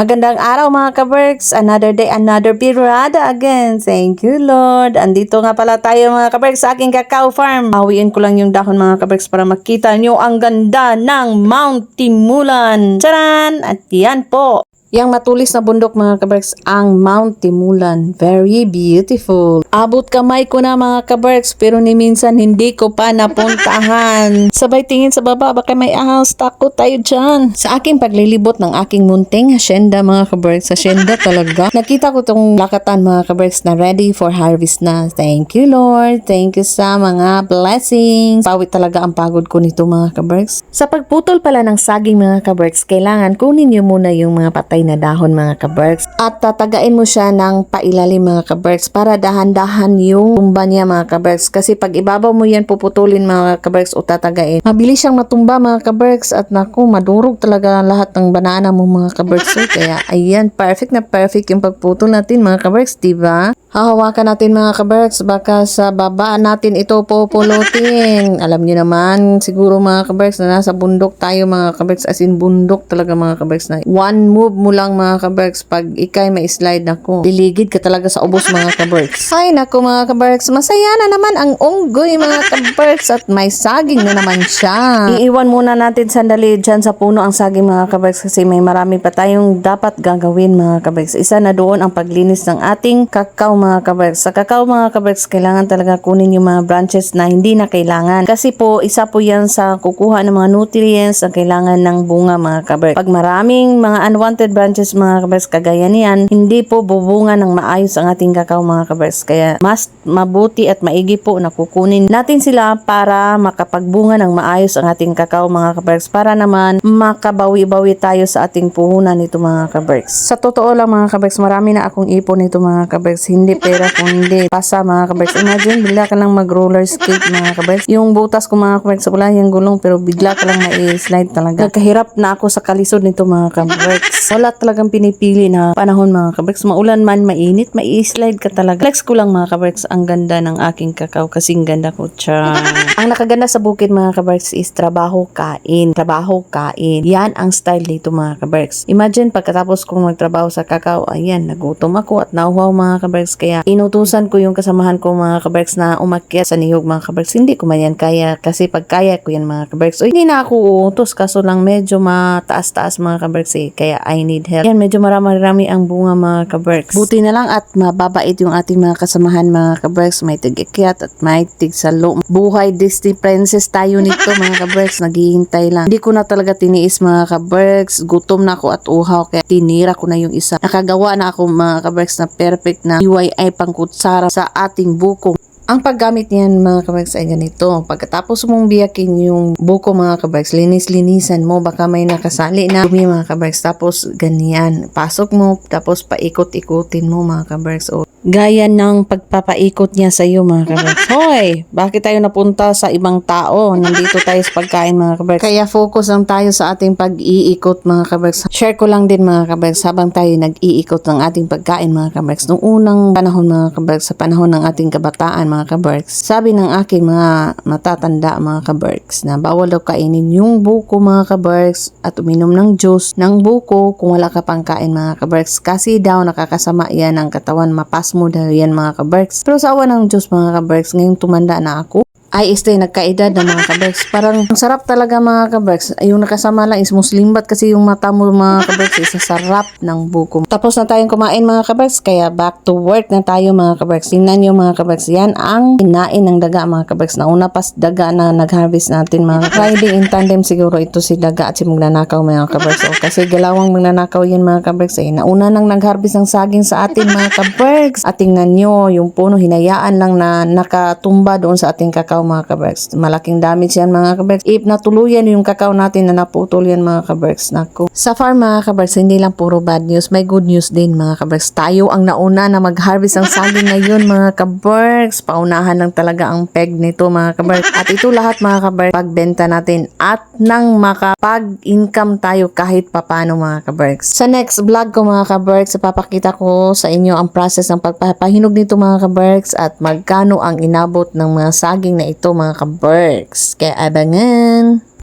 Magandang araw mga kaberks. Another day, another pirada again. Thank you Lord. Andito nga pala tayo mga kaberks sa aking cacao farm. Hawiin ko lang yung dahon mga kaberks para makita nyo ang ganda ng Mount Timulan. Charan! At yan po. Yang matulis na bundok mga kaberks ang Mount Timulan. Very beautiful. Abot kamay ko na mga kaberks pero ni minsan hindi ko pa napuntahan. Sabay tingin sa baba baka may ahas. Takot tayo dyan. Sa aking paglilibot ng aking munting hasyenda mga kaberks. Hasyenda talaga. Nakita ko tong lakatan mga kaberks na ready for harvest na. Thank you Lord. Thank you sa mga blessings. Pawit talaga ang pagod ko nito mga kaberks. Sa pagputol pala ng saging mga kaberks, kailangan kunin nyo muna yung mga patay na dahon mga kaberks. At tatagain mo siya ng pailalim mga kaberks para dahan-dahan yung tumba niya mga kaberks. Kasi pag ibabaw mo yan puputulin mga kaberks o tatagain, mabilis siyang matumba mga kaberks at naku, madurog talaga lahat ng banana mo mga kaberks. So, kaya ayan, perfect na perfect yung pagputol natin mga kaberks, diba? Hahawakan natin mga kaberks, baka sa baba natin ito pupulutin. Alam niyo naman, siguro mga kaberks na nasa bundok tayo mga kaberks, as in bundok talaga mga kaberks na one move mo lang mga kaberks, pag ikay may slide nako, liligid ka talaga sa ubos mga kaberks. Ay nako mga kaberks, masaya na naman ang unggoy mga kaberks at may saging na naman siya. Iiwan muna natin sandali dyan sa puno ang saging mga kaberks kasi may marami pa tayong dapat gagawin mga kaberks. Isa na doon ang paglinis ng ating kakao mga kaberks. Sa kakao mga kaberks, kailangan talaga kunin yung mga branches na hindi na kailangan. Kasi po, isa po yan sa kukuha ng mga nutrients ang kailangan ng bunga mga kaberks. Pag maraming mga unwanted branches mga kaberks kagaya niyan, hindi po bubunga ng maayos ang ating kakao mga kaberks. Kaya mas mabuti at maigi po na kukunin natin sila para makapagbunga ng maayos ang ating kakao mga kaberks para naman makabawi-bawi tayo sa ating puhunan nito mga kaberks. Sa totoo lang mga kaberks, marami na akong ipon nito mga kaberks. Hindi pera kundi pasa mga kaberks. Imagine, bigla ka lang mag-roller skate mga kaberks. Yung butas ko mga kaberks, wala yung gulong pero bigla ka lang mai-slide talaga. Nagkahirap na ako sa kalisod nito mga kaberks. Wala talagang pinipili na panahon mga kaberks. Maulan man, mainit, mai-slide ka talaga. Flex ko lang mga kaberks, ang ganda ng aking kakao kasing ganda ko. Char. ang nakaganda sa bukid mga kaberks is trabaho, kain. Trabaho, kain. Yan ang style nito mga kaberks. Imagine pagkatapos kong magtrabaho sa kakao, ayan, nagutom ako at nauhaw mga kaberks. Kaya inutusan ko yung kasamahan ko mga kaberks na umakyat sa niyog mga kaberks. Hindi ko man yan kaya kasi pag kaya ko yan mga kaberks. O hindi na ako uutos kaso lang medyo mataas-taas mga kaberks eh. Kaya I need help. Yan, medyo marami-rami ang bunga mga kaberks. Buti na lang at mababait yung ating mga kasamahan mga kaberks. May tigikyat at may tigsalo. Buhay Disney princess tayo nito mga kaberks. Naghihintay lang. Hindi ko na talaga tiniis mga kaberks. Gutom na ako at uhaw kaya tinira ko na yung isa. Nakagawa na ako mga kaberks na perfect na UII pangkutsara sa ating buko. Ang paggamit niyan mga kaberks ay ganito. Pagkatapos mong biyakin yung buko mga kaberks, linis-linisan mo. Baka may nakasali na dumi mga kaberks. Tapos ganyan. Pasok mo. Tapos paikot-ikutin mo mga kaberks. O, gaya ng pagpapaikot niya sa iyo mga kaberks. Hoy! Bakit tayo napunta sa ibang tao? Nandito tayo sa pagkain mga kaberks. Kaya focus lang tayo sa ating pag-iikot mga kaberks. Share ko lang din mga kaberks habang tayo nag-iikot ng ating pagkain mga kaberks. Noong unang panahon mga kaberks, sa panahon ng ating kabataan mga kaberks, sabi ng aking mga matatanda mga kaberks na bawal daw kainin yung buko mga kaberks at uminom ng juice ng buko kung wala ka pang kain mga kaberks. Kasi daw nakakasama yan ang katawan, mapas mo daw yan mga kaberks. Pero sa awa ng juice mga kaberks, ngayong tumanda na ako, ay este nagkaedad ng mga kaberks. Parang ang sarap talaga mga kaberks. Yung nakasama lang is muslimbat kasi yung mata mo mga kaberks is sa sarap ng buko. Tapos na tayong kumain mga kaberks kaya back to work na tayo mga kaberks. Tingnan nyo mga kaberks. Yan ang kinain ng daga mga kaberks. Nauna pas daga na nag-harvest natin mga riding in tandem siguro ito si daga at si magnanakaw mga kaberks. O, kasi galawang magnanakaw yan mga kaberks. Eh, nauna nang nag-harvest ng saging sa atin mga kaberks. At tingnan nyo yung puno hinayaan lang na nakatumba doon sa ating kakao mga kaberks. Malaking damage yan mga kaberks. If natuluyan yung kakao natin na naputol yan mga kaberks. Nako. Sa farm mga kaberks, hindi lang puro bad news. May good news din mga kaberks. Tayo ang nauna na mag-harvest ng saging ngayon mga kaberks. Paunahan lang talaga ang peg nito mga kaberks. At ito lahat mga kaberks, pagbenta natin at nang makapag-income tayo kahit papano mga kaberks. Sa next vlog ko mga kaberks, ipapakita ko sa inyo ang process ng pagpapahinog nito mga kaberks at magkano ang inabot ng mga saging na ito mga kaberks. Kaya abangan!